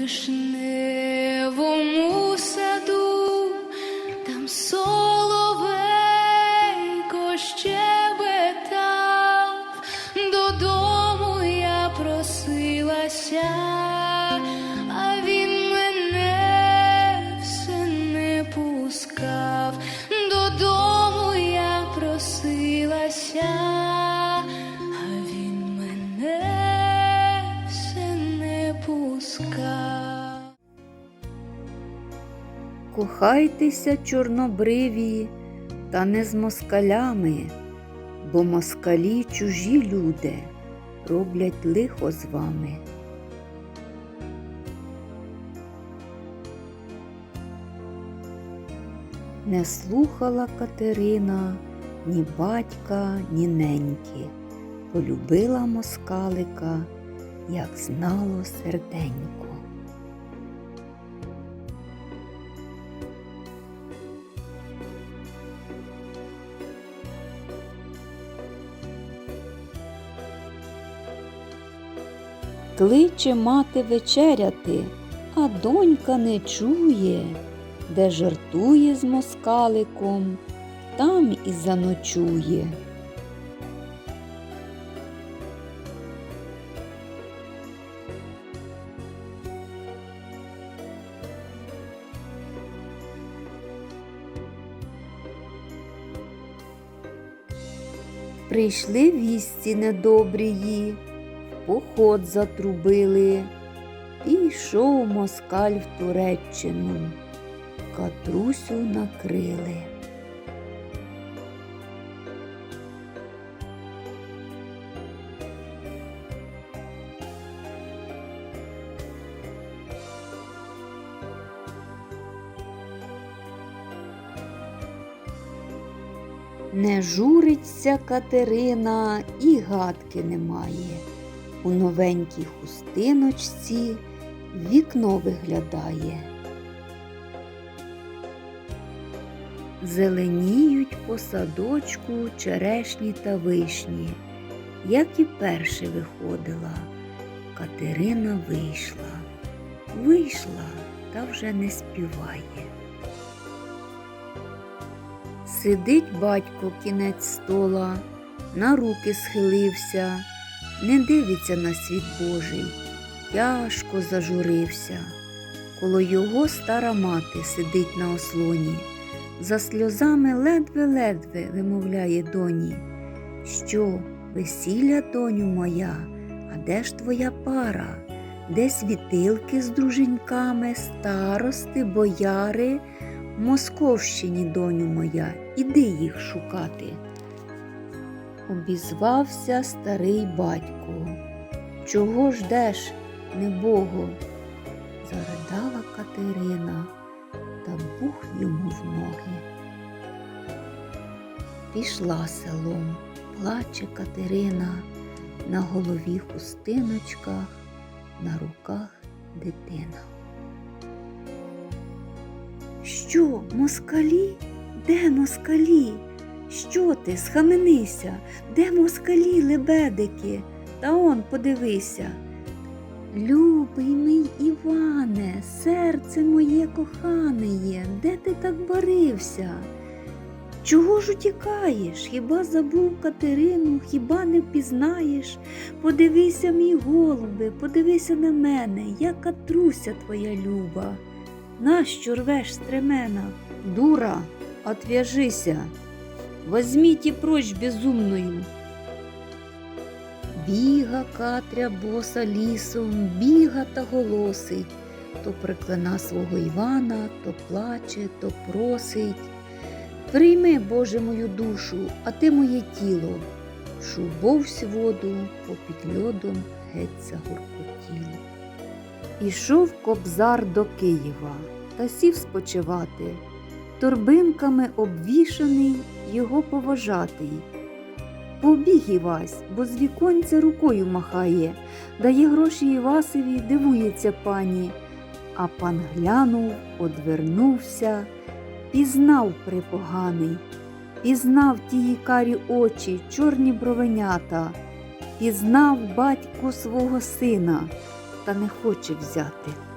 вишневому саду, там соловейко щебетав, додому я просилася, а він мене все не пускав, додому я просилася, а Кохайтеся, чорнобриві, та не з москалями, бо москалі чужі люди роблять лихо з вами. Не слухала Катерина ні батька, ні неньки, полюбила москалика, як знало серденько. Кличе мати вечеряти, а донька не чує, де жартує з москаликом, там і заночує. Прийшли вісті недобрії, поход затрубили, і йшов москаль в Туреччину, Катрусю накрили. Не журиться Катерина і гадки немає. У новенькій хустиночці вікно виглядає. Зеленіють по садочку черешні та вишні. Як і перше виходила, Катерина вийшла, вийшла та вже не співає. Сидить батько кінець стола, на руки схилився, не дивиться на світ Божий, тяжко зажурився. Коло його стара мати сидить на ослоні, за сльозами ледве-ледве вимовляє доні. Що, весілля, доню моя, а де ж твоя пара? Де світилки з друженьками, старости, бояри? Московщині, доню моя, іди їх шукати. Обізвався старий батько. Чого ждеш, небого? Заридала Катерина та бух йому в ноги. Пішла селом, плаче Катерина, на голові хустиночках, на руках дитина. Що, москалі? Де москалі? Що ти, схаменися? Де москалі, лебедики? Та он подивися. Любий мій Іване, серце моє кохане, де ти так барився? Чого ж утікаєш? Хіба забув Катерину, хіба не впізнаєш? Подивися, мій голубе, подивися на мене, я катруся твоя люба. Нащо рвеш стремена? Дура, отвяжися, возьмите прочь безумною. Біга Катря боса лісом, біга та голосить, то приклина свого Івана, то плаче, то просить. Прийми, Боже, мою душу, а ти моє тіло. Шубовсь воду, попід льодом геть загуркотіло. Ішов кобзар до Києва та сів спочивати, торбинками обвішаний його поважатий. Побіг Івась, бо з віконця рукою махає, дає гроші Івасові, дивується пані. А пан глянув, одвернувся, пізнав припоганий, пізнав тії карі очі, чорні бровенята, пізнав батьку свого сина та не хоче взяти.